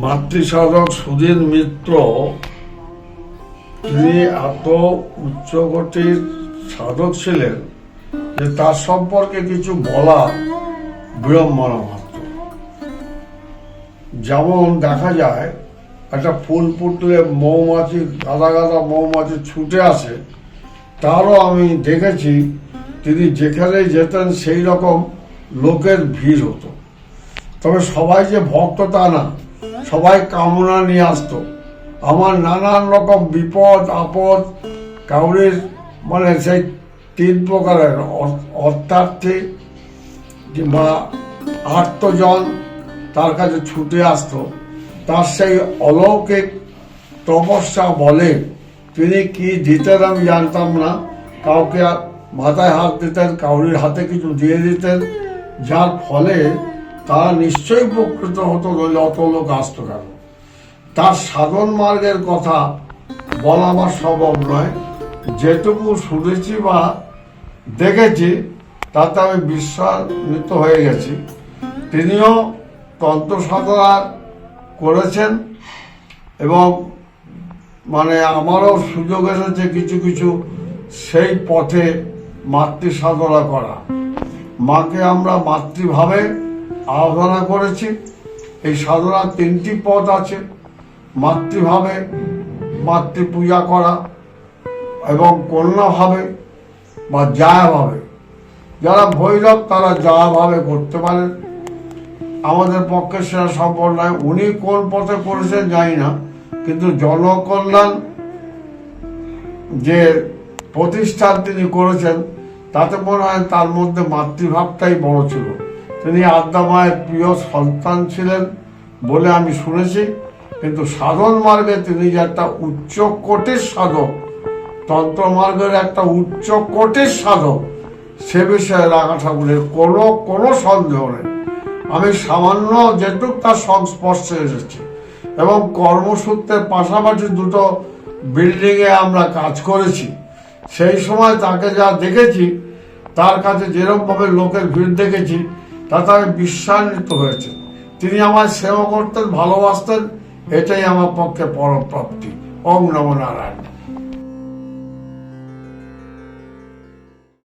মাতৃসাধক সুধীর মিত্র তিনি এত উচ্চকোটির সাধক ছিলেন, যে তার সম্পর্কে কিছু বলা বিড়ম্বনা মাত্র। যেমন দেখা যায়, একটা ফুল ফুটলে মৌমাছি, গাদা গাদা মৌমাছি ছুটে আসে, তারও আমি দেখেছি, তিনি যেখানে যেতেন সেই রকম লোকের ভিড় হতো। তবে সবাই যে ভক্ত তা না। সবাই কামনা নিয়ে আসতো। আমার নানান রকম বিপদ, আপদ কাউরির মানে সেই তিন প্রকারের অর- অর্থার্থী কিংবা আত্মজন তার কাছে ছুটে আসতো। তার সেই অলৌকিক তপস্যা বলে তিনি কি দিতেন আমি জানতাম না। কাউকে মাথায় হাত দিতেন, কাউরির হাতে কিছু দিয়ে দিতেন, যার ফলে তারা নিশ্চয়ই উপকৃত হতো নইলে অত লোক আসত কেন? তার সাধন মার্গের কথা বলা আমার সম্ভব নয়। যেটুকু শুনেছি বা দেখেছি, তাতে আমি বিশ্বান্বিত হয়ে গেছি। তিনিও তন্ত্র সাধনা করেছেন এবং মানে আমারও সুযোগ এসেছে কিছু কিছু সেই পথে মাতৃ সাধনা করা। মাকে আমরা মাতৃভাবে আরাধনা করেছি। এই সাধনার তিনটি পথ আছে। মাতৃভাবে মাতৃ পূজা করা এবং কন্যাভাবে বা জায়াভাবে। যারা ভৈরব, তারা জায়াভাবে করতে পারেন আমাদের পক্ষে সেটা সম্ভব নয়। উনি কোন পথে করেছেন জানি না, কিন্তু জনকল্যাণ যে প্রতিষ্ঠান তিনি করেছেন, তাতে মনে হয় তার মধ্যে মাতৃভাবটাই বড় ছিল। তিনি আদ্যা মায়ের প্রিয় সন্তান ছিলেন বলে আমি শুনেছি। কিন্তু সাধন মার্গে তিনি যে একটা উচ্চ কোটির সাধক, তন্ত্র মার্গের একটা উচ্চ কোটির সাধক, সে বিষয়ে রাঙা ঠাকুরের কোনো কোনো সন্দেহ নেই। আমি সামান্য যেটুক তার সংস্পর্শে এসেছি এবং কর্মসূত্রের পাশাপাশি দুটো বিল্ডিংয়ে আমরা কাজ করেছি। সেই সময় তাকে যা দেখেছি, তার কাছে যেরকমভাবে লোকের ভিড় দেখেছি তাতে বিশ্বান্বিত হয়েছে। তিনি আমার সেবা করতেন, ভালোবাসতেন, এটাই আমার পক্ষে পরম প্রাপ্তি। ওম নম নারায়ণ।